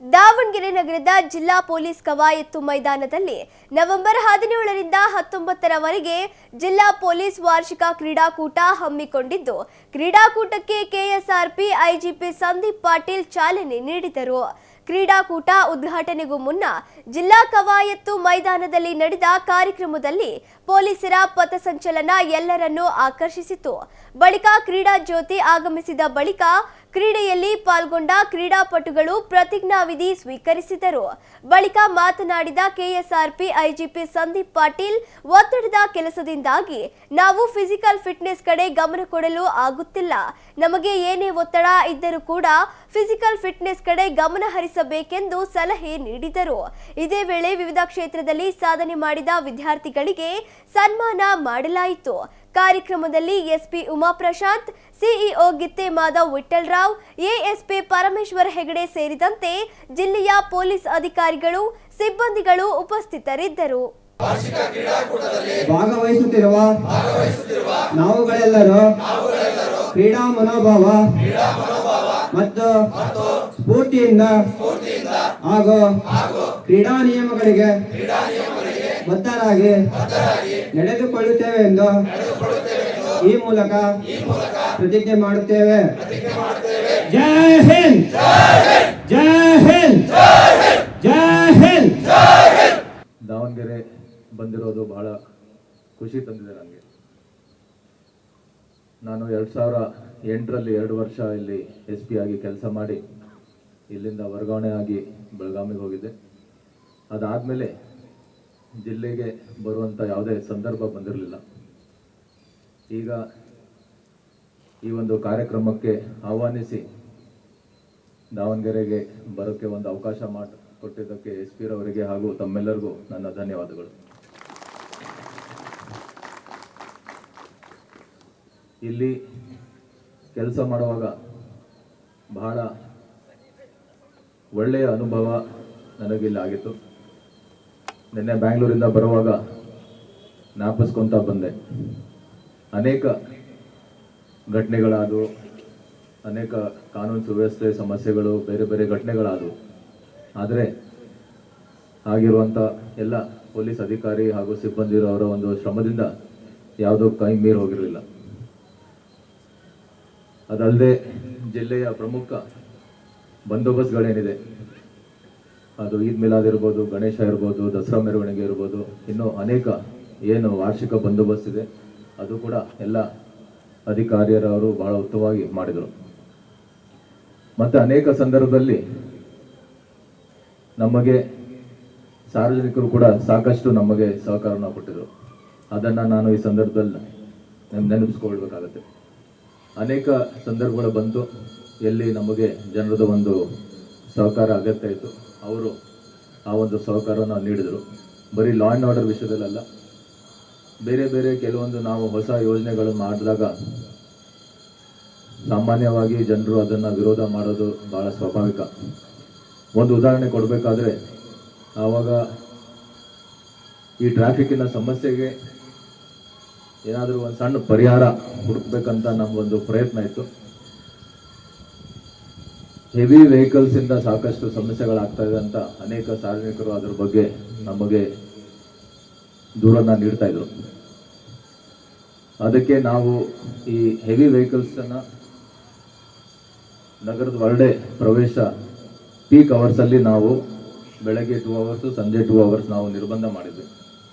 ದಾವಣಗೆರೆ ನಗರದ ಜಿಲ್ಲಾ ಪೊಲೀಸ್ ಕವಾಯತ್ತು ಮೈದಾನದಲ್ಲಿ ನವೆಂಬರ್ ಹದಿನೇಳರಿಂದ ಹತ್ತೊಂಬತ್ತರವರೆಗೆ ಜಿಲ್ಲಾ ಪೊಲೀಸ್ ವಾರ್ಷಿಕ ಕ್ರೀಡಾಕೂಟ ಹಮ್ಮಿಕೊಂಡಿದ್ದು, ಕ್ರೀಡಾಕೂಟಕ್ಕೆ ಕೆಎಸ್ಆರ್ಪಿ ಐಜಿಪಿ ಸಂದೀಪ್ ಪಾಟೀಲ್ ಚಾಲನೆ ನೀಡಿದರು. ಕ್ರೀಡಾಕೂಟ ಉದ್ಘಾಟನೆಗೂ ಮುನ್ನ ಜಿಲ್ಲಾ ಕವಾಯತ್ತು ಮೈದಾನದಲ್ಲಿ ನಡೆದ ಕಾರ್ಯಕ್ರಮದಲ್ಲಿ ಪೊಲೀಸರ ಪಥಸಂಚಲನ ಎಲ್ಲರನ್ನೂ ಆಕರ್ಷಿಸಿತು. ಬಳಿಕ ಕ್ರೀಡಾ ಜ್ಯೋತಿ ಆಗಮಿಸಿದ ಬಳಿಕ ಕ್ರೀಡೆಯಲ್ಲಿ ಪಾಲ್ಗೊಂಡ ಕ್ರೀಡಾಪಟುಗಳು ಪ್ರತಿಜ್ಞಾವಿಧಿ ಸ್ವೀಕರಿಸಿದರು. ಬಳಿಕ ಮಾತನಾಡಿದ ಕೆಎಸ್ಆರ್ಪಿ ಐಜಿಪಿ ಸಂದೀಪ್ ಪಾಟೀಲ್, ಒತ್ತಡದ ಕೆಲಸದಿಂದಾಗಿ ನಾವು ಫಿಸಿಕಲ್ ಫಿಟ್ನೆಸ್ ಕಡೆ ಗಮನ ಕೊಡಲು ಆಗುತ್ತಿಲ್ಲ. ನಮಗೆ ಏನೇ ಒತ್ತಡ ಇದ್ದರೂ ಕೂಡ ಫಿಸಿಕಲ್ ಫಿಟ್ನೆಸ್ ಕಡೆ ಗಮನ ಹರಿಸಬೇಕೆಂದು ಸಲಹೆ ನೀಡಿದರು. ಇದೇ ವೇಳೆ ವಿವಿಧ ಕ್ಷೇತ್ರದಲ್ಲಿ ಸಾಧನೆ ಮಾಡಿದ ವಿದ್ಯಾರ್ಥಿಗಳಿಗೆ ಸನ್ಮಾನ ಮಾಡಲಾಯಿತು. ಕಾರ್ಯಕ್ರಮದಲ್ಲಿ SP Umaprashanth CEO Gitte Madhav Vitthalrao ASP Parameshwar Hegde ಸೇರಿದಂತೆ ಜಿಲ್ಲೆಯ ಪೊಲೀಸ್ ಅಧಿಕಾರಿಗಳು ಸಿಬ್ಬಂದಿಗಳು ಉಪಸ್ಥಿತರಿದ್ದರು. ಭಾಗವಹಿಸುತ್ತಿರುವ ನಾವುಗಳೆಲ್ಲರೂ ಕ್ರೀಡಾ ಮನೋಭಾವ ಮತ್ತು ಸ್ಫೂರ್ತಿಯಿಂದ ಹಾಗೂ ಕ್ರೀಡಾ ನಿಯಮಗಳಿಗೆ ಬದ್ಧರಾಗಿ ನಡೆದುಕೊಳ್ಳುತ್ತೇವೆ ಎಂದು ಈ ಮೂಲಕ ಪ್ರತಿಜ್ಞೆ ಮಾಡುತ್ತೇವೆ. ಜೈ ಹಿಂದ್. ಜೈ ಹಿಂದ್. ಜೈ ಹಿಂದ್. ದಾವಣಗೆರೆ ಬಂದಿರೋದು ಬಹಳ ಖುಷಿ ತಂದಿದೆ ನನಗೆ. ನಾನು ಎರಡು ಸಾವಿರ ಎಂಟರಲ್ಲಿ ಎರಡು ವರ್ಷ ಇಲ್ಲಿ ಎಸ್ ಪಿ ಆಗಿ ಕೆಲಸ ಮಾಡಿ ಇಲ್ಲಿಂದ ವರ್ಗಾವಣೆ ಆಗಿ ಬೆಳಗಾವಿಗೆ ಹೋಗಿದ್ದೆ. ಅದಾದಮೇಲೆ ಜಿಲ್ಲೆಗೆ ಬರುವಂಥ ಯಾವುದೇ ಸಂದರ್ಭ ಬಂದಿರಲಿಲ್ಲ. ಈಗ ಈ ಒಂದು ಕಾರ್ಯಕ್ರಮಕ್ಕೆ ಆಹ್ವಾನಿಸಿ ದಾವಣಗೆರೆಗೆ ಬರೋಕ್ಕೆ ಒಂದು ಅವಕಾಶ ಮಾಡಿ, ಕೊಟ್ಟಿದ್ದಕ್ಕೆ ಎಸ್ ಪಿ ರವರಿಗೆ ಹಾಗೂ ತಮ್ಮೆಲ್ಲರಿಗೂ ನನ್ನ ಧನ್ಯವಾದಗಳು. ಇಲ್ಲಿ ಕೆಲಸ ಮಾಡುವಾಗ ಬಹಳ ಒಳ್ಳೆಯ ಅನುಭವ ನನಗಿಲ್ಲಿ ಆಗಿತ್ತು ನಿನ್ನೆ ಬ್ಯಾಂಗ್ಳೂರಿಂದ ಬರುವಾಗ ಜ್ಞಾಪಿಸ್ಕೊತ ಬಂದೆ. ಅನೇಕ ಘಟನೆಗಳಾದವು, ಅನೇಕ ಕಾನೂನು ಸುವ್ಯವಸ್ಥೆ ಸಮಸ್ಯೆಗಳು, ಬೇರೆ ಬೇರೆ ಘಟನೆಗಳಾದವು. ಆದರೆ ಆಗಿರುವಂಥ ಎಲ್ಲ ಪೊಲೀಸ್ ಅಧಿಕಾರಿ ಹಾಗೂ ಸಿಬ್ಬಂದಿರವರ ಒಂದು ಶ್ರಮದಿಂದ ಯಾವುದೋ ಕೈ ಮೀರಿ ಹೋಗಿರಲಿಲ್ಲ. ಅದಲ್ಲದೆ ಜಿಲ್ಲೆಯ ಪ್ರಮುಖ ಬಂದೋಬಸ್ತ್ಗಳೇನಿದೆ ಅದು ಈದ್ ಮಿಲಾದ್ ಇರ್ಬೋದು, ಗಣೇಶ ಇರ್ಬೋದು, ದಸರಾ ಮೆರವಣಿಗೆ ಇರ್ಬೋದು, ಇನ್ನೂ ಅನೇಕ ಏನು ವಾರ್ಷಿಕ ಬಂದೋಬಸ್ತ್ ಇದೆ. ಅದು ಕೂಡ ಎಲ್ಲ ಅಧಿಕಾರಿಯರವರು ಬಹಳ ಉತ್ತಮವಾಗಿ ಮಾಡಿದರು. ಮತ್ತು ಅನೇಕ ಸಂದರ್ಭದಲ್ಲಿ ನಮಗೆ ಸಾರ್ವಜನಿಕರು ಕೂಡ ಸಾಕಷ್ಟು ನಮಗೆ ಸಹಕಾರನ ಕೊಟ್ಟಿದ್ರು. ಅದನ್ನು ನಾನು ಈ ಸಂದರ್ಭದಲ್ಲಿ ನೆನ್- ನೆನಪಿಸ್ಕೊಳ್ಬೇಕಾಗತ್ತೆ. ಅನೇಕ ಸಂದರ್ಭಗಳು ಬಂತು, ಎಲ್ಲಿ ನಮಗೆ ಜನರದ ಒಂದು ಸಹಕಾರ ಅಗತ್ಯ ಇತ್ತು. ಅವರು ಆ ಒಂದು ಸಹಕಾರವನ್ನು ನೀಡಿದರು. ಬರೀ ಲಾ ಆ್ಯಂಡ್ ಆರ್ಡರ್ ವಿಷಯದಲ್ಲ ಬೇರೆ ಬೇರೆ ಕೆಲವೊಂದು ನಾವು ಹೊಸ ಯೋಜನೆಗಳನ್ನು ಮಾಡಿದಾಗ ಸಾಮಾನ್ಯವಾಗಿ ಜನರು ಅದನ್ನು ವಿರೋಧ ಮಾಡೋದು ಭಾಳ ಸ್ವಾಭಾವಿಕ. ಒಂದು ಉದಾಹರಣೆ ಕೊಡಬೇಕಾದ್ರೆ, ಆವಾಗ ಈ ಟ್ರಾಫಿಕ್ಕಿನ ಸಮಸ್ಯೆಗೆ ಏನಾದರೂ ಒಂದು ಸಣ್ಣ ಪರಿಹಾರ ಹುಡುಕ್ಬೇಕಂತ ನಮ್ಗೊಂದು ಪ್ರಯತ್ನ ಇತ್ತು. ಹೆವಿ ವೆಹಿಕಲ್ಸ್ ಇಂದ ಸಾಕಷ್ಟು ಸಮಸ್ಯೆಗಳಾಗ್ತಾ ಇದೆ ಅಂತ ಅನೇಕ ಸಾರ್ವಜನಿಕರು ಅದ್ರ ಬಗ್ಗೆ ನಮಗೆ ದೂರನ್ನ ನೀಡ್ತಾ ಇದ್ರು. ಅದಕ್ಕೆ ನಾವು ಈ ಹೆವಿ ವೆಹಿಕಲ್ಸ್ ಅನ್ನ ನಗರದ ಹೊರಡೆ ಪ್ರವೇಶ ಪೀಕ್ ಅವರ್ಸ್ ಅಲ್ಲಿ ನಾವು ಬೆಳಗ್ಗೆ ಟೂ ಅವರ್ಸ್ ಸಂಜೆ ಟೂ ಅವರ್ಸ್ ನಾವು ನಿರ್ಬಂಧ ಮಾಡಿದ್ವಿ.